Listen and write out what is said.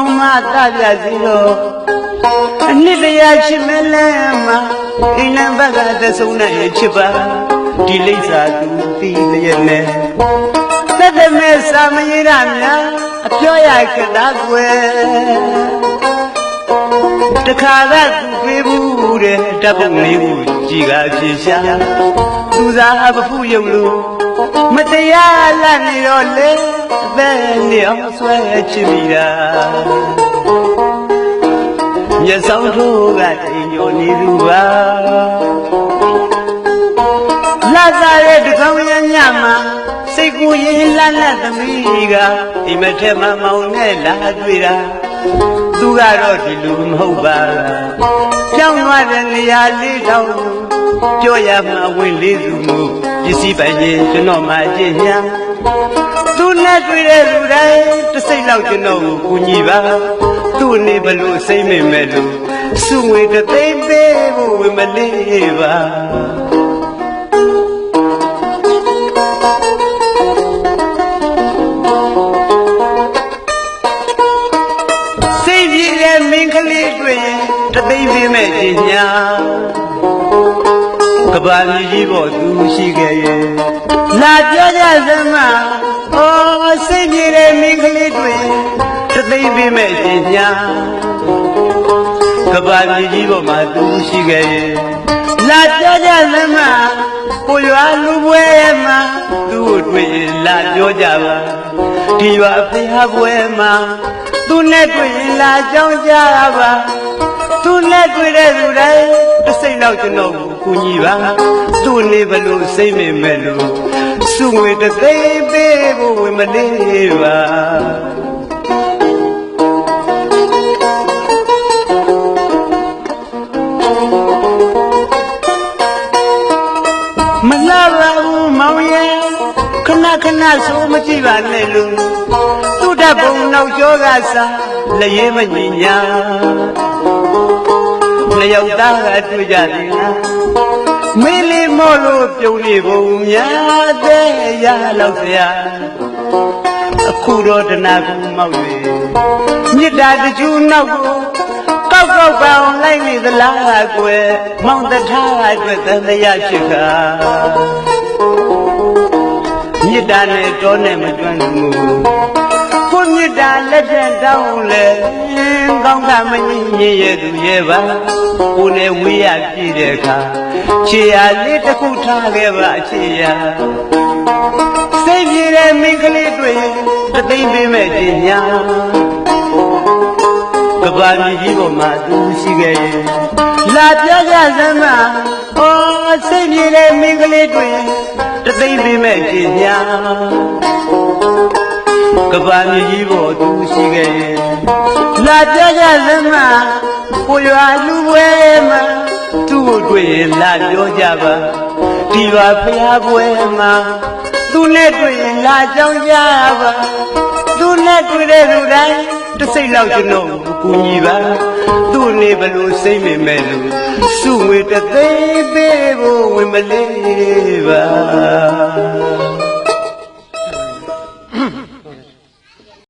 စာရွာဩမောင်မတပြစီတော့အနှစ်တရာချစ်မလဲမှာအိမ်နံဘက်ကတဆုံနဲ့ချစ်ပါဒီလိပ်စာသူတီးလျက်နဲ့သက်သက်မဲ့စာမရရများအပြောရကတာကွယ်တခါကသူပေးဘူးတဲ့တပ်ပုံလေးကိုကြည်ကဖြေရှာသူစားပဖူးရုပ်လို့ မတရားလတ်နေတော့လေအသက်နေအောင်ဆွဲချစ်မိတာမျက်စောင်းထိုးကတိမ်ညိုနေသူပါလာစားတဲ့တကောင်းရညမှာစိတ်ကိုရင်လှလှသမီးကအိမ်မထက်မမောင်နဲ့လာတွေ့တာသူကတော့ဒီလူမဟုတ်ပါလားကြောင်းသွားတဲ့နေရာလေးတောင် ပြောရမှာဝင်လေးသူမှုပစ္စည်းပိုင်ရင်ကျွန်တော်မှအကျင့်ညာသူနဲ့တွေ့တဲ့လူတိုင်းတစ်စိတ်လောက်ကျွန်တော်ကိုကူညီပါသူ့အနေဘလို့စိတ်မင်မဲ့လို့စုငွေတစ်သိန်းပေးဖို့ဝင်မလေးပါစိတ်ကြည်တဲ့မင်းကလေးတွေ့ရင်တသိမ့်ပေးမဲ့ခြင်းညာက ဘာမြေကြီးပေါ်သူရှိခဲ့ရဲ့လာပြောကြစမ်းမဩစိတ်ကြည်တဲ့မင်းကလေးတွေ့ရင်တသိမ့်ပေးမဲ့ခြင်းညာကဘာမြေကြီးပေါ်မှာသူရှိခဲ့ရဲ့လာပြောကြစမ်းမကိုရွာလူပွဲမှာသူ့ကိုတွေ့ရင်လာပြောကြပါဒီရွာဖျားပွဲမှာသူနဲ့တွေ့ရင်လာကြောင်းကြပါ သူနဲ့တွေ့တဲ့လူတိုင်းတစ်စိတ်လောက်ကျွန်တော်ကိုကူညီပါသူ့နေဘလို့စိတ်မမဲ့လို့စုငွေတစ်သိန်းပေးဖို့ဝင်မလေးပါမလာပါဘူးမောင်ရဲ့ခဏခဏဆိုမကြည့်ပါနဲ့လို့ သူ့တဘုံနောက်ကျောကစားလက်ရဲမညီညာနှစ်ယောက်သားကတွေ့ကြတယ်လားမင်းလေးမော့လို့ပြုံးနေပုံများတဲ့ရလောက်စရာအခုတော့တနာကူမောက်၍မြစ်တာတချူနောက်ကိုကောက်ကောက်ပအောင်လိုက်နေသလားကွယ်မောင်တထားအတွက်သံတရားချစ်ကမြစ်တာနဲ့တောနဲ့မကျွမ်းမှုကို မြစ်တာလက်ထက်တောင်းလဲကောင်းကမငင်းညရဲ့သူရဲ့ပါကိုနဲ့ဝေးရပြည့်တဲ့အခါခြေရလေးတစ်ခုထားခဲ့ပါခြေရစိတ်ပြေတဲ့မိန်းကလေးတွေတသိမ့်ပေးမဲ့ခြင်းညာကဘာမြေကြီးပေါ်မှာသူရှိခဲ့ရဲ့လာပြကြစမ်းမဩစိတ်ပြေတဲ့မိန်းကလေးတွေတသိမ့်ပေးမဲ့ခြင်းညာ ကဘာမြေကြီးပေါ်သူရှိခဲ့ရဲ့လာပြကြစမ်းမကိုရွာလူပွဲမှာသူ့ကိုတွေ့ရင်လာပြောကြပါဒီပါဖျားပွဲမှာသူနဲ့တွေ့ရင်လာကြောင်းကြပါသူနဲ့တွေ့တဲ့လူတိုင်းတစ်စိတ်လောက်ကျွန်တော်ကိုကူညီပါသူ့နေဘလို့စိတ်မမဲ့လို့စုငွေတစ်သိန်းပေးဖို့ဝင်မလေးပါ